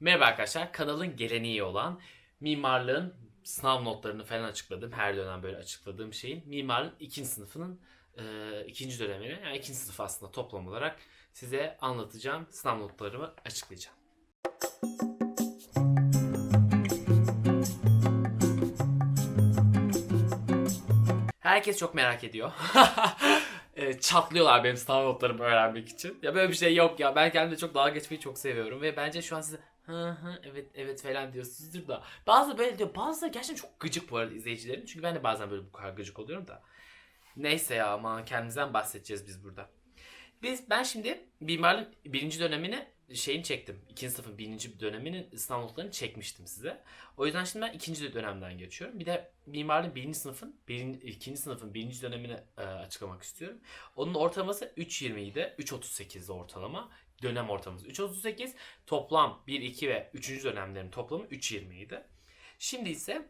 Merhaba arkadaşlar, kanalın geleneği olan mimarlığın sınav notlarını falan açıkladım. Her dönem böyle açıkladığım şeyin mimarlığın ikinci sınıfının e, ikinci dönemini, yani ikinci sınıf aslında toplam olarak size anlatacağım. Sınav notlarımı açıklayacağım. Herkes çok merak ediyor. E, Çatlıyorlar benim sınav notlarımı öğrenmek için. Ya böyle bir şey yok ya. Ben kendimle çok dalga geçmeyi çok seviyorum. Ve bence şu an size hı hı evet evet falan diyorsunuzdur da. Bazı böyle diyor. Bazı gerçekten çok gıcık bu arada izleyicilerin. Çünkü ben de bazen böyle bu kadar gıcık oluyorum da. Neyse ya ama kendimizden bahsedeceğiz biz burada. Biz ben şimdi mimarlığın birinci dönemini şeyini çektim. İkinci sınıfın birinci döneminin sınav çekmiştim size. O yüzden şimdi ben ikinci dönemden geçiyorum. Bir de mimarlığın birinci sınıfın, birinci, ikinci sınıfın birinci dönemini e, açıklamak istiyorum. Onun ortalaması 3.20 idi. 3.38'de ortalama. Dönem ortalaması 3.38. Toplam 1, 2 ve 3. dönemlerin toplamı 3.20 idi. Şimdi ise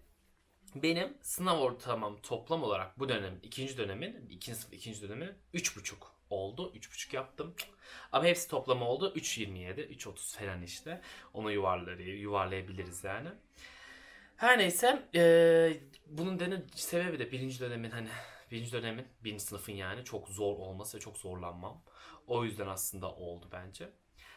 benim sınav ortalamam toplam olarak bu dönem ikinci dönemin ikinci sınıf ikinci dönemi 3.5 oldu. 3.5 yaptım. Ama hepsi toplamı oldu 3.27, 3.30 falan işte. Onu yuvarlay yuvarlayabiliriz yani. Her neyse eee, bunun denen sebebi de birinci dönemin hani birinci dönemin birinci sınıfın yani çok zor olması ve çok zorlanmam. O yüzden aslında oldu bence.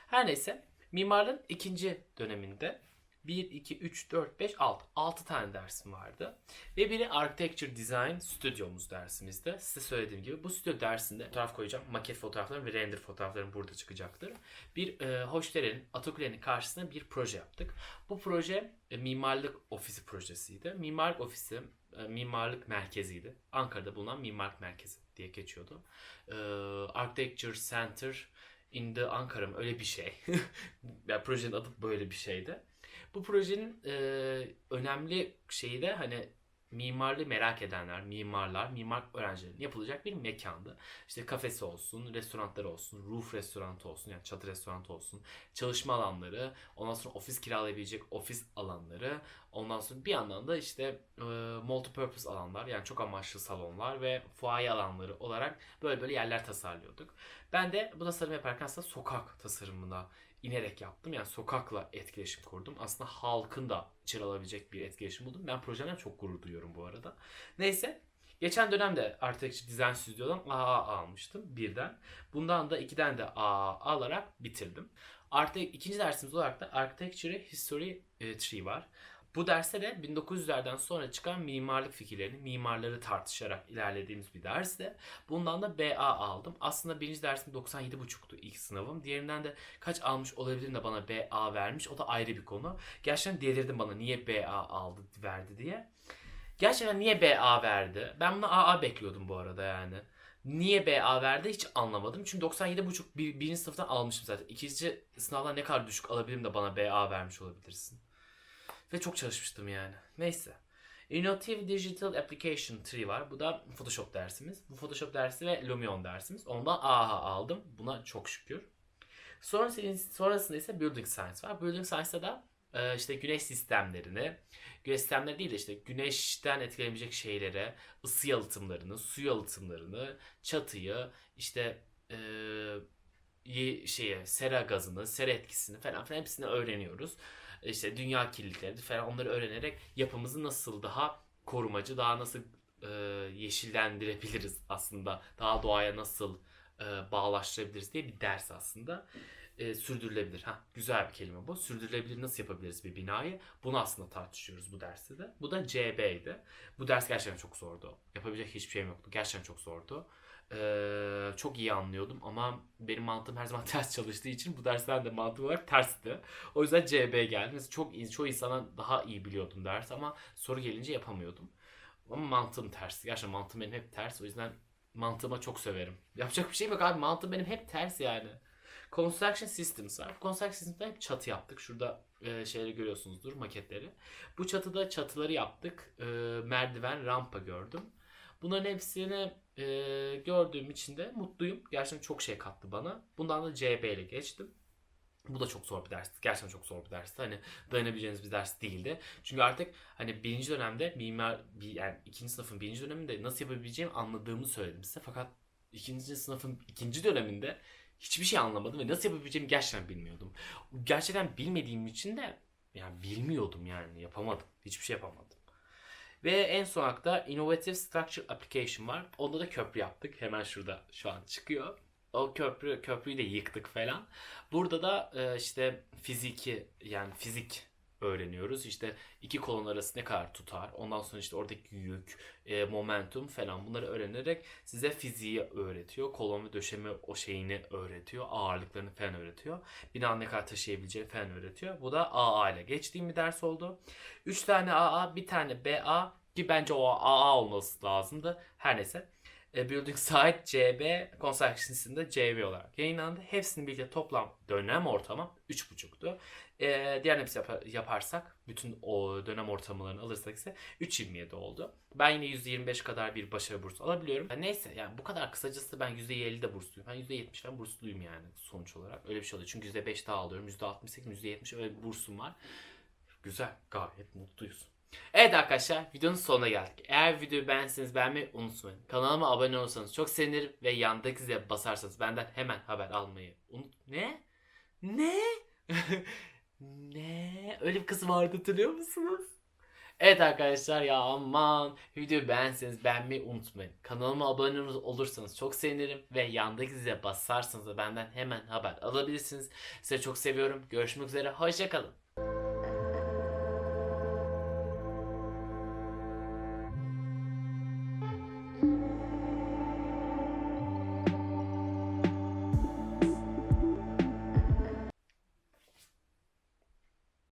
Her neyse mimarlığın ikinci döneminde 1, 2, 3, 4, 5, 6. 6 tane dersim vardı. Ve biri Architecture Design stüdyomuz dersimizde. Size söylediğim gibi bu stüdyo dersinde fotoğraf koyacağım. Maket fotoğraflarım ve render fotoğraflarım burada çıkacaktır. Bir e, Hoşdere'nin, Atakule'nin karşısına bir proje yaptık. Bu proje e, mimarlık ofisi projesiydi. Mimarlık ofisi, e, mimarlık merkeziydi. Ankara'da bulunan mimarlık merkezi diye geçiyordu. E, Architecture Center in the Ankara mı? Öyle bir şey. yani projenin adı böyle bir şeydi. Bu projenin e, önemli şeyi de hani mimarlığı merak edenler, mimarlar, mimar öğrencilerin yapılacak bir mekandı. İşte kafesi olsun, restoranları olsun, roof restoranı olsun yani çatı restoranı olsun, çalışma alanları, ondan sonra ofis kiralayabilecek ofis alanları, ondan sonra bir yandan da işte e, multi-purpose alanlar yani çok amaçlı salonlar ve fuaye alanları olarak böyle böyle yerler tasarlıyorduk. Ben de bu tasarım yaparken aslında sokak tasarımına inerek yaptım. Yani sokakla etkileşim kurdum. Aslında halkın da içeri alabilecek bir etkileşim buldum. Ben projemden çok gurur duyuyorum bu arada. Neyse. Geçen dönemde Architecture Design Studio'dan AA almıştım birden. Bundan da ikiden de AA alarak bitirdim. Artık ikinci dersimiz olarak da Architecture History 3 var. Bu derste de 1900'lerden sonra çıkan mimarlık fikirlerini, mimarları tartışarak ilerlediğimiz bir derste. Bundan da BA aldım. Aslında birinci dersim 97.5'tu ilk sınavım. Diğerinden de kaç almış olabilirim de bana BA vermiş. O da ayrı bir konu. Gerçekten delirdim bana niye BA aldı verdi diye. Gerçekten niye BA verdi? Ben buna AA bekliyordum bu arada yani. Niye BA verdi hiç anlamadım. Çünkü 97.5 bir, birinci sınıftan almışım zaten. İkinci sınavdan ne kadar düşük alabilirim de bana BA vermiş olabilirsin. Ve çok çalışmıştım yani. Neyse. Innovative Digital Application 3 var. Bu da Photoshop dersimiz. Bu Photoshop dersi ve Lumion dersimiz. Ondan AHA aldım. Buna çok şükür. Sonrasında, sonrasında ise Building Science var. Building Science'da da e, işte güneş sistemlerini, güneş sistemleri değil de işte güneşten etkilenecek şeylere, ısı yalıtımlarını, su yalıtımlarını, çatıyı, işte e, ye- şeye, sera gazını, sera etkisini falan filan hepsini öğreniyoruz işte dünya kirlilikleri falan onları öğrenerek yapımızı nasıl daha korumacı, daha nasıl e, yeşillendirebiliriz aslında, daha doğaya nasıl e, bağlaştırabiliriz diye bir ders aslında. E, sürdürülebilir. Ha, güzel bir kelime bu. Sürdürülebilir nasıl yapabiliriz bir binayı? Bunu aslında tartışıyoruz bu derste de. Bu da CB'ydi. Bu ders gerçekten çok zordu. Yapabilecek hiçbir şeyim yoktu. Gerçekten çok zordu. Ee, çok iyi anlıyordum ama benim mantığım her zaman ters çalıştığı için bu dersler de mantık olarak tersti. O yüzden CB geldi. Mesela çok iyi, çoğu insana daha iyi biliyordum ders ama soru gelince yapamıyordum. Ama mantığım ters. Gerçekten mantığım benim hep ters. O yüzden mantığıma çok severim. Yapacak bir şey yok abi. Mantığım benim hep ters yani. Construction Systems var. Construction Systems'da hep çatı yaptık. Şurada e, şeyleri görüyorsunuzdur maketleri. Bu çatıda çatıları yaptık. E, merdiven, rampa gördüm. Bunların hepsini e, gördüğüm için de mutluyum. Gerçekten çok şey kattı bana. Bundan da CB ile geçtim. Bu da çok zor bir dersti. Gerçekten çok zor bir dersti. Hani dayanabileceğiniz bir ders değildi. Çünkü artık hani birinci dönemde mimar, bir, yani ikinci sınıfın birinci döneminde nasıl yapabileceğimi anladığımı söyledim size. Fakat ikinci sınıfın ikinci döneminde hiçbir şey anlamadım ve nasıl yapabileceğimi gerçekten bilmiyordum. Gerçekten bilmediğim için de yani bilmiyordum yani yapamadım. Hiçbir şey yapamadım. Ve en son hakta Innovative Structure Application var. Onda da köprü yaptık. Hemen şurada şu an çıkıyor. O köprü köprüyü de yıktık falan. Burada da e, işte fiziki yani fizik öğreniyoruz. İşte iki kolon arası ne kadar tutar. Ondan sonra işte oradaki yük, e, momentum falan bunları öğrenerek size fiziği öğretiyor. Kolon ve döşeme o şeyini öğretiyor. Ağırlıklarını falan öğretiyor. Binanın ne kadar taşıyabileceğini falan öğretiyor. Bu da AA ile geçtiğim bir ders oldu. 3 tane AA, bir tane BA ki bence o AA olması lazımdı. Her neyse. E, Building Site CB Construction'sında CB olarak yayınlandı. Hepsinin birlikte toplam dönem ortamı 3.5'tu. E, diğer hepsi yapar- yaparsak bütün o dönem ortamlarını alırsak ise 3.27 oldu. Ben yine %25 kadar bir başarı bursu alabiliyorum. Ya Neyse yani bu kadar kısacası ben %50 de bursluyum. Ben %70 ben bursluyum yani sonuç olarak. Öyle bir şey oluyor. Çünkü %5 daha alıyorum. %68, %70 öyle bir bursum var. Güzel. Gayet mutluyuz. Evet arkadaşlar videonun sonuna geldik. Eğer videoyu beğendiyseniz beğenmeyi unutmayın. Kanalıma abone olursanız çok sevinirim ve yandaki zile basarsanız benden hemen haber almayı unut... Ne? Ne? ne? Öyle bir kız vardı hatırlıyor musunuz? Evet arkadaşlar ya aman videoyu beğenseniz beğenmeyi unutmayın. Kanalıma abone olursanız çok sevinirim ve yandaki zile basarsanız da benden hemen haber alabilirsiniz. Sizi çok seviyorum. Görüşmek üzere. Hoşçakalın.